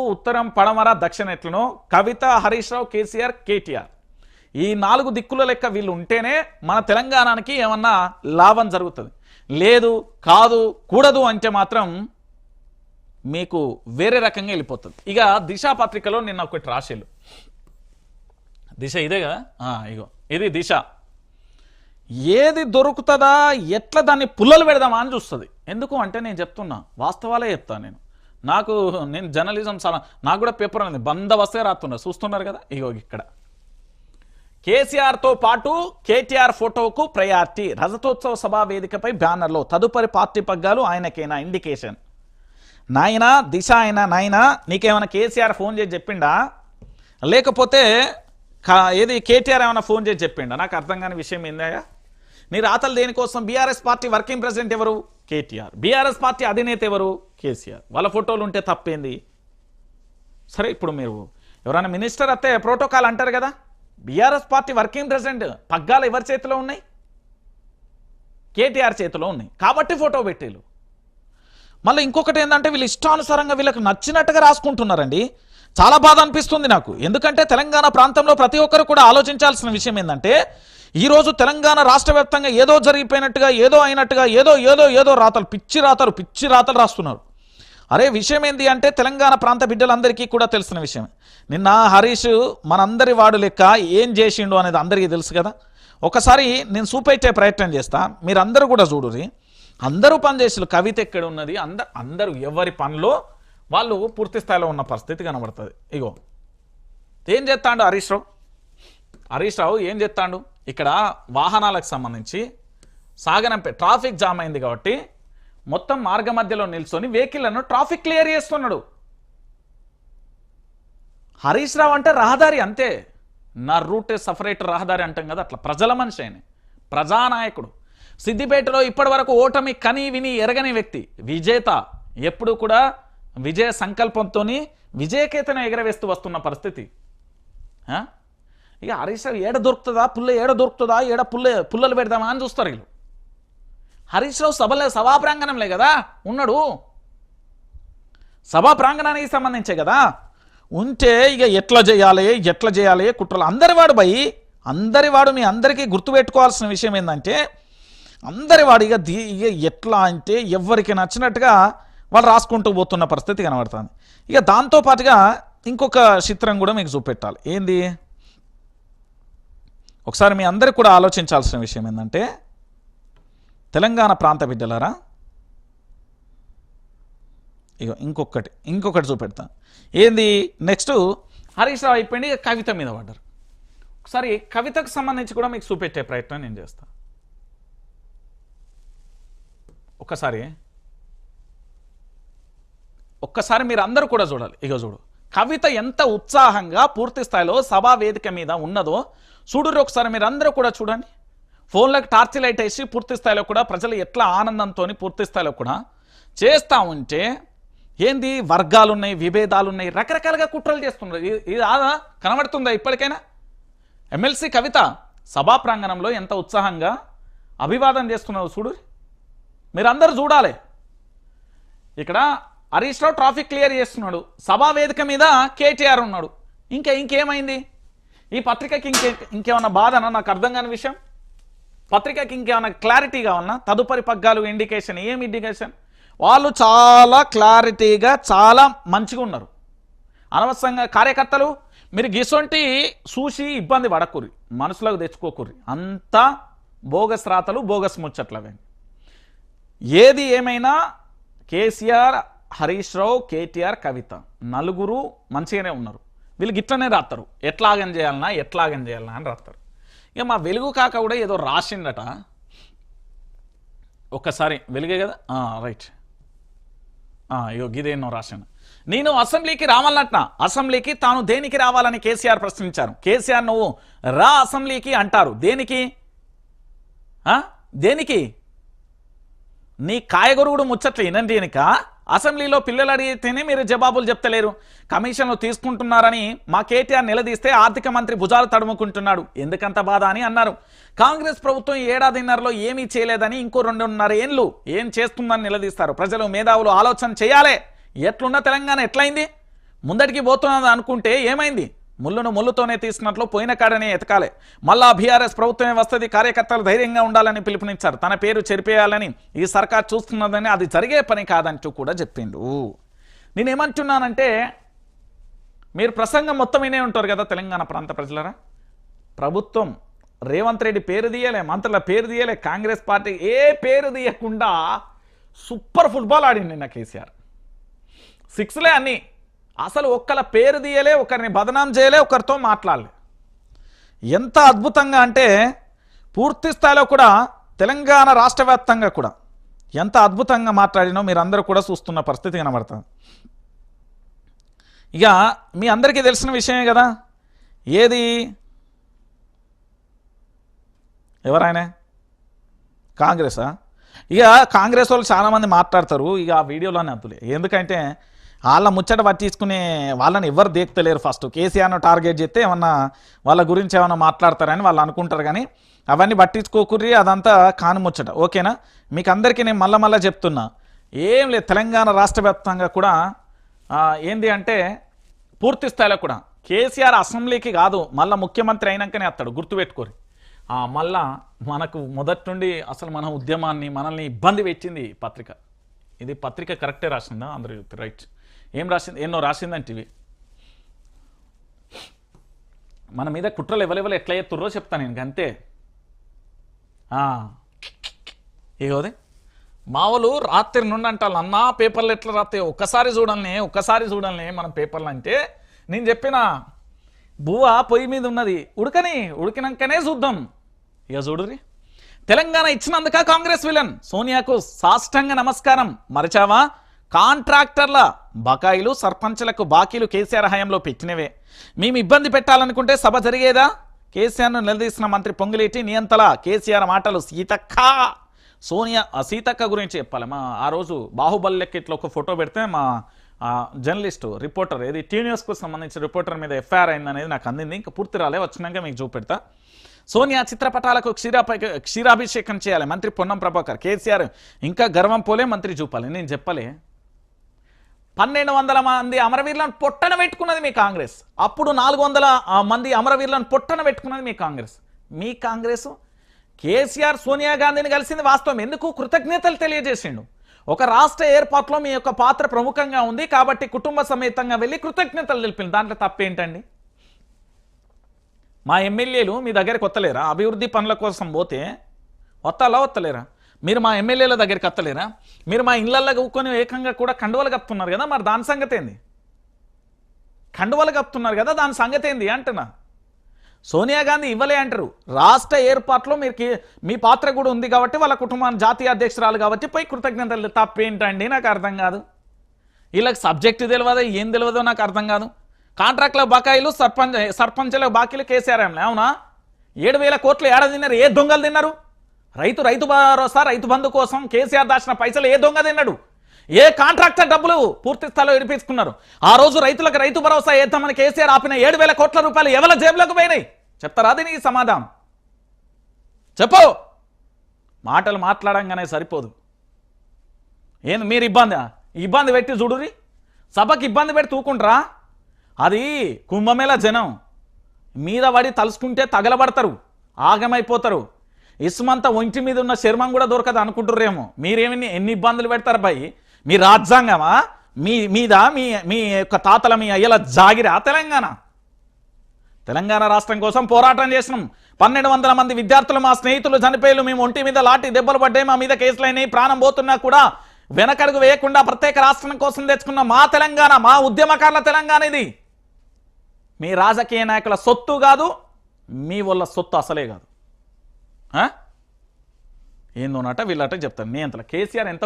ఉత్తరం పడమర దక్షిణ ఎట్లనో కవిత హరీష్ రావు కేసీఆర్ కేటీఆర్. ఈ నాలుగు దిక్కుల లెక్క వీళ్ళు ఉంటేనే మన తెలంగాణకి ఏమన్నా లాభం జరుగుతుంది. లేదు కాదు కూడదు అంటే మాత్రం మీకు వేరే రకంగా వెళ్ళిపోతుంది. ఇక దిశ పత్రికలో నిన్న ఒకటి రాసేళ్ళు. దిశ ఇదే కదా? ఇగో. ఇది దిశ. ఏది దొరుకుతుందా? ఎట్లా దాన్ని పుల్లలు పెడదామా అని చూస్తుంది. ఎందుకు? అంటే నేను చెప్తున్నా. వాస్తవాలే చెప్తాను నేను. నాకు నేను జర్నలిజం చాలా నాకు కూడా పేపర్ అనేది బందవస్తే రాస్తున్నారు చూస్తున్నారు కదా? ఇగో ఇక్కడ. కేసీఆర్తో పాటు కేటీఆర్ ఫోటోకు ప్రయారిటీ. రజతోత్సవ సభా వేదికపై బ్యానర్లో తదుపరి పార్టీ పగ్గాలు ఆయనకేనా? ఇండికేషన్. నాయనా దిశ అయినా నాయనా నీకేమైనా కేసీఆర్ ఫోన్ చేసి చెప్పిండా? లేకపోతే ఏది కేటీఆర్ ఏమైనా ఫోన్ చేసి చెప్పిండా? నాకు అర్థం కాని విషయం ఏందయ్యా? నీ రాతలు దేనికోసం? బీఆర్ఎస్ పార్టీ వర్కింగ్ ప్రెసిడెంట్ ఎవరు? కేటీఆర్. బీఆర్ఎస్ పార్టీ అధినేత ఎవరు? కేసీఆర్. వాళ్ళ ఫోటోలు ఉంటే తప్పేంది? సరే ఇప్పుడు మీరు ఎవరైనా మినిస్టర్ వస్తే ప్రోటోకాల్ అంటారు కదా? బీఆర్ఎస్ పార్టీ వర్కింగ్ ప్రెసిడెంట్ పగ్గాలు ఎవరి చేతిలో ఉన్నాయి? కేటీఆర్ చేతిలో ఉన్నాయి. కాబట్టి ఫోటో పెట్టేలు మళ్ళీ ఇంకొకటి ఏంటంటే వీళ్ళు ఇష్టానుసారంగా వీళ్ళకి నచ్చినట్టుగా రాసుకుంటున్నారండి. చాలా బాధ అనిపిస్తుంది నాకు. ఎందుకంటే తెలంగాణ ప్రాంతంలో ప్రతి ఒక్కరు కూడా ఆలోచించాల్సిన విషయం ఏంటంటే ఈరోజు తెలంగాణ రాష్ట్ర వ్యాప్తంగా ఏదో జరిగిపోయినట్టుగా ఏదో అయినట్టుగా ఏదో ఏదో ఏదో రాతలు పిచ్చి రాతలు పిచ్చి రాతలు రాస్తున్నారు. అరే విషయం ఏంది అంటే తెలంగాణ ప్రాంత బిడ్డలందరికీ కూడా తెలిసిన విషయం నిన్న హరీష్ మనందరి వాడు లెక్క ఏం చేసిండు అనేది అందరికీ తెలుసు కదా. ఒకసారి నేను చూపెట్టే ప్రయత్నం చేస్తా. మీరందరూ కూడా చూడురి అందరూ పనిచేసారు కవిత ఎక్కడ ఉన్నది? అందరు అందరూ ఎవరి పనిలో? వాళ్ళు పూర్తి స్థాయిలో ఉన్న పరిస్థితి కనబడుతుంది. ఇగో. ఏం చేస్తాడు హరీష్ రావు? హరీష్ రావు ఏం చేస్తాడు? ఇక్కడ వాహనాలకు సంబంధించి సాగనంపే ట్రాఫిక్ జామ్ అయింది కాబట్టి మొత్తం మార్గ మధ్యలో నిల్చొని వెహికల్లను ట్రాఫిక్ క్లియర్ చేస్తున్నాడు. హరీష్ రావు అంటే రహదారి అంతే. నా రూట్ సపరేట్ రహదారి అంటాం కదా అట్లా ప్రజల మనిషి ఆయన. ప్రజానాయకుడు. సిద్దిపేటలో ఇప్పటివరకు ఓటమి కని విని ఎరగని వ్యక్తి. విజేత. ఎప్పుడు కూడా విజయ సంకల్పంతో విజయకేతన ఎగరవేస్తూ వస్తున్న పరిస్థితి. ఇక హరీష్ రావు ఏడ దొరుకుతుందా పుల్ల ఏడ దొరుకుతుందా ఏడ పుల్ల పుల్లలు పెడదామా అని చూస్తారు వీళ్ళు. హరీష్ రావు సభలే సభా ప్రాంగణంలే కదా? ఉన్నాడు. సభా ప్రాంగణానికి సంబంధించే కదా? ఉంటే ఇక ఎట్లా చేయాలి ఎట్లా చేయాలి కుట్రలు. అందరివాడు భయ్ అందరి వాడు మీ అందరికీ గుర్తుపెట్టుకోవాల్సిన విషయం ఏంటంటే అందరివాడు ఇక దీ ఇక ఎట్లా అంటే ఎవరికి నచ్చినట్టుగా వాళ్ళు రాసుకుంటూ పోతున్న పరిస్థితి కనబడుతుంది. ఇక దాంతో పాటుగా ఇంకొక చిత్రం కూడా మీకు చూపెట్టాలి. ఏంది? ఒకసారి మీ అందరికి కూడా ఆలోచించాల్సిన విషయం ఏంటంటే తెలంగాణ ప్రాంత బిడ్డలారా ఇక ఇంకొకటి ఇంకొకటి చూపెడతా. ఏంది? నెక్స్ట్ హరీష్ రావు అయిపోయింది కవిత మీద పడ్డారు. ఒకసారి కవితకు సంబంధించి కూడా మీకు చూపెట్టే ప్రయత్నం నేను చేస్తా. ఒక్కసారి ఒక్కసారి మీరు అందరూ కూడా చూడాలి. ఇక చూడు. కవిత ఎంత ఉత్సాహంగా పూర్తి స్థాయిలో సభా వేదిక మీద ఉన్నదో చూడురు ఒకసారి మీరు అందరూ కూడా చూడండి. ఫోన్లకు టార్చ్ లైట్ వేసి పూర్తి స్థాయిలో కూడా ప్రజలు ఎట్లా ఆనందంతో పూర్తి స్థాయిలో కూడా చేస్తూ ఉంటే ఏంది? వర్గాలున్నాయి విభేదాలున్నాయి విభేదాలు ఉన్నాయి రకరకాలుగా కుట్రలు చేస్తున్నారు. ఇది- ఇది ఆదా? కనబడుతుందా ఇప్పటికైనా? ఎమ్మెల్సీ కవిత సభా ప్రాంగణంలో ఎంత ఉత్సాహంగా అభివాదం చేస్తున్నారు చూడు. మీరందరూ చూడాలి. ఇక్కడ హరీష్ రావు ట్రాఫిక్ క్లియర్ చేస్తున్నాడు. సభా వేదిక మీద కేటీఆర్ ఉన్నాడు. ఇంకా ఇంకేమైంది? ఈ పత్రికకి ఇంకే ఇంకేమన్నా బాధనా? నాకు అర్థం కాని విషయం. పత్రికకి ఇంకేమైనా క్లారిటీగా కావాలన్నా తదుపరి పగ్గాలు ఇండికేషన్ ఏం ఇండికేషన్ వాళ్ళు చాలా క్లారిటీగా చాలా మంచిగా ఉన్నారు. అనవసరంగా కార్యకర్తలు మీరు గిసొంటి చూసి ఇబ్బంది పడకూరి మనసులోకి తెచ్చుకోకూరి అంతా బోగస్ రాతలు బోగస్ ముచ్చట్లవే. ఏది ఏమైనా కేసీఆర్ హరీష్ రావు కేటీఆర్ కవిత. నలుగురు మంచిగానే ఉన్నారు. వీళ్ళు గిట్లనే రాస్తారు ఎట్లాగం చేయాలన్నా ఎట్లాగం చేయాలన్నా అని రాస్తారు ఇక మా వెలుగు కాక కూడా ఏదో రాసిండట. ఒక్కసారి వెలుగే కదా? రైట్. ఆ, ఇగో గిదేనో రాశాను నేను అసెంబ్లీకి రావాలన్నట్న? అసెంబ్లీకి తాను దేనికి రావాలని కేసీఆర్ ప్రశ్నించారు? కేసీఆర్ నువ్వు రా అసెంబ్లీకి అంటారు. దేనికి? ఆ? దేనికి? నీ కాయగొరుగుడు ముచ్చట్లు ఇనండి వెనుక అసెంబ్లీలో పిల్లలు అడిగితేనే మీరు జవాబులు చెప్తలేరు. కమిషన్లు తీసుకుంటున్నారని మా కేటీఆర్ నిలదీస్తే ఆర్థిక మంత్రి భుజాలు తడుముకుంటున్నాడు. ఎందుకంత బాధ అని అన్నారు. కాంగ్రెస్ ప్రభుత్వం ఏడాదిన్నరలో ఏమీ చేయలేదని ఇంకో రెండున్నర ఏళ్ళు ఏం చేస్తుందని నిలదీస్తారు. ప్రజలు మేధావులు ఆలోచన చేయాలి. ఎట్లున్న తెలంగాణ ఎట్లయింది? ముందడికి పోతున్నది అనుకుంటే ఏమైంది? ముళ్ళును ముళ్ళుతోనే తీసినట్లు పోయిన కాడనే ఎతకాలే. మళ్ళా బీఆర్ఎస్ ప్రభుత్వమే వస్తుంది కార్యకర్తలు ధైర్యంగా ఉండాలని పిలుపునిచ్చారు. తన పేరు చెరిపేయాలని ఈ సర్కార్ చూస్తున్నదని అది జరిగే పని కాదంటూ కూడా చెప్పిండు. నేనేమంటున్నానంటే మీరు ప్రసంగం మొత్తం వినే ఉంటారు కదా తెలంగాణ ప్రాంత ప్రజలరా? ప్రభుత్వం రేవంత్ రెడ్డి పేరు తీయలే మంత్రుల పేరు తీయలే కాంగ్రెస్ పార్టీ ఏ పేరు తీయకుండా సూపర్ ఫుట్బాల్ ఆడింది నిన్న కేసీఆర్. సిక్స్లే అన్నీ. అసలు ఒక్కల పేరు తీయలే ఒకరిని బదనాం చేయలే ఒకరితో మాట్లాడలే. ఎంత అద్భుతంగా అంటే పూర్తి స్థాయిలో కూడా తెలంగాణ రాష్ట్ర వ్యాప్తంగా కూడా ఎంత అద్భుతంగా మాట్లాడినో మీరందరూ కూడా చూస్తున్న పరిస్థితి కనబడుతుంది. ఇక మీ అందరికీ తెలిసిన విషయమే కదా ఏది? ఎవరాయనే? కాంగ్రెసా? ఇక కాంగ్రెస్ వాళ్ళు చాలామంది మాట్లాడతారు ఇక ఆ వీడియోలోనే అద్దులే. ఎందుకంటే వాళ్ళ ముచ్చట పట్టించుకునే వాళ్ళని ఎవరు దేక్తలేరు ఫస్ట్ కేసీఆర్ను టార్గెట్ చేస్తే ఏమన్నా వాళ్ళ గురించి ఏమైనా మాట్లాడతారని వాళ్ళు అనుకుంటారు కానీ అవన్నీ పట్టించుకోకుర్రి అదంతా కానుముచ్చట ఓకేనా? మీకు అందరికీ నేను మళ్ళా మళ్ళీ చెప్తున్నా. ఏం లేదు తెలంగాణ రాష్ట్ర వ్యాప్తంగా కూడా ఏంది అంటే పూర్తి స్థాయిలో కూడా కేసీఆర్ అసెంబ్లీకి కాదు మళ్ళీ ముఖ్యమంత్రి అయినాకనే వస్తాడు గుర్తుపెట్టుకోరు మళ్ళా మనకు మొదటి నుండి అసలు మన ఉద్యమాన్ని మనల్ని ఇబ్బంది పెట్టింది పత్రిక. ఇది పత్రిక కరెక్టే రాసిందా? అందరూ రైట్. ఏం రాసింది ఎన్నో రాసిందంటే ఇవి మన మీద కుట్రలు ఎవరెవరు ఎట్లా ఎత్తుర్రో చెప్తాను నేను అంతే ఇగోది మామూలు రాత్రి నుండి అంటారు అన్నా పేపర్లు ఎట్లా రాస్తాయి ఒక్కసారి చూడాలని ఒక్కసారి చూడాలని మనం పేపర్లు అంటే. నేను చెప్పిన బువ్వ పొయ్యి మీద ఉన్నది ఉడకని ఉడికినాకనే చూద్దాం. ఇక చూడురి తెలంగాణ ఇచ్చినందుక కాంగ్రెస్ విలన్ సోనియాకు సాష్టంగ నమస్కారం. మరచావా? కాంట్రాక్టర్ల బకాయిలు సర్పంచ్లకు బాకీలు కేసీఆర్ హయాంలో పెట్టినవే. మేము ఇబ్బంది పెట్టాలనుకుంటే సభ జరిగేదా? కేసీఆర్ను నిలదీసిన మంత్రి పొంగులేటి నియంతల కేసీఆర్ మాటలు సీతక్క. సోనియా సీతక్క గురించి చెప్పాలి. మా ఆ రోజు బాహుబలి లెక్క ఇట్లా ఒక ఫోటో పెడితే మా జర్నలిస్టు రిపోర్టర్ ఏది టీ న్యూస్కు సంబంధించిన రిపోర్టర్ మీద ఎఫ్ఐఆర్ అయిందనేది నాకు అందింది. ఇంకా పూర్తి రాలే వచ్చినాక మీకు చూపెడతా. సోనియా చిత్రపటాలకు క్షీరాపై క్షీరాభిషేకం చేయాలి. మంత్రి పొన్నం ప్రభాకర్ కేసీఆర్ ఇంకా గర్వం పోలే మంత్రి చూపాలి. నేను చెప్పలే. పన్నెండు వందల మంది అమరవీరులను పొట్టన పెట్టుకున్నది మీ కాంగ్రెస్. అప్పుడు నాలుగు వందల మంది అమరవీరులను పొట్టన పెట్టుకున్నది మీ కాంగ్రెస్. మీ కాంగ్రెస్ కేసీఆర్ సోనియా గాంధీని కలిసింది వాస్తవం. ఎందుకు? కృతజ్ఞతలు తెలియజేసిండు. ఒక రాష్ట్ర ఏర్పాటులో మీ యొక్క పాత్ర ప్రముఖంగా ఉంది కాబట్టి కుటుంబ సమేతంగా వెళ్ళి కృతజ్ఞతలు తెలిపింది దాంట్లో తప్పేంటండి? మా ఎమ్మెల్యేలు మీ దగ్గరికి వత్తలేరా? అభివృద్ధి పనుల కోసం పోతే వత్తాలా వత్తలేరా? మీరు మా ఎమ్మెల్యేల దగ్గరికి అత్తలేరా? మీరు మా ఇళ్ళల్లో కూకొని ఏకంగా కూడా కండువలు కప్పుతున్నారు కదా? మరి దాని సంగతి ఏంది? కండువలు కప్పుతున్నారు కదా? దాని సంగతి ఏంది? అంటున్నా. సోనియా గాంధీ ఇవ్వలే అంటారు. రాష్ట్ర ఏర్పాట్లో మీరు మీ పాత్ర కూడా ఉంది కాబట్టి వాళ్ళ కుటుంబాన్ని జాతీయ అధ్యక్షురాలు కాబట్టి పోయి కృతజ్ఞతలు తప్పేంటండి నాకు అర్థం కాదు. వీళ్ళకి సబ్జెక్టు తెలియదు? ఏం తెలియదో నాకు అర్థం కాదు. కాంట్రాక్ట్ల బకాయిలు సర్పంచ్ సర్పంచ్ల బాకీలు కేసీఆర్ అవునా? ఏడు వేల కోట్లు ఏడ తిన్నారు? ఏ దొంగలు తిన్నారు? రైతు రైతు భరోసా రైతు బంధు కోసం కేసీఆర్ దాచిన పైసలు ఏ దొంగ తిన్నాడు? ఏ కాంట్రాక్టర్ డబ్బులు పూర్తి స్థాయిలో విడిపించుకున్నారు? ఆ రోజు రైతులకు రైతు భరోసా ఏద్దామని కేసీఆర్ ఆపిన ఏడు వేల కోట్ల రూపాయలు ఎవరి జేబులకు పోయినాయి? చెప్తారా దీనికి సమాధానం? చెప్పు! మాటలు మాట్లాడంగానే సరిపోదు. ఏంది మీరు ఇబ్బంది? ఇబ్బంది పెట్టి చూడురి సభకి ఇబ్బంది పెట్టి తూకుంటారా అది కుంభమేళ జనం. మీద పడి తలుసుకుంటే తగలబడతారు. ఆగమైపోతారు. ఇసుమంతా ఒంటి మీద ఉన్న శర్మం కూడా దొరకదు అనుకుంటుర్రేమో. మీరేమి ఎన్ని ఇబ్బందులు పెడతారు భయ్? మీ రాజ్యాంగమా? మీ మీద? మీ మీ యొక్క తాతల మీ అయ్యల జాగిరా? తెలంగాణ. తెలంగాణ రాష్ట్రం కోసం పోరాటం చేసినాం. పన్నెండు వందల మంది విద్యార్థులు మా స్నేహితులు చనిపోయారు మేము ఒంటి మీద లాటి దెబ్బలు పడ్డాయి. మా మీద కేసులైనాయి. ప్రాణం పోతున్నా కూడా వెనకడుగు వేయకుండా ప్రత్యేక రాష్ట్రం కోసం తెచ్చుకున్న మా తెలంగాణ మా ఉద్యమకారుల తెలంగాణ ఇది. మీ రాజకీయ నాయకుల సొత్తు కాదు మీ వల్ల సొత్తు అసలే కాదు. ఏందోనట వీళ్ళట చెప్తాను. నేను అంతలో. కేసీఆర్ ఎంత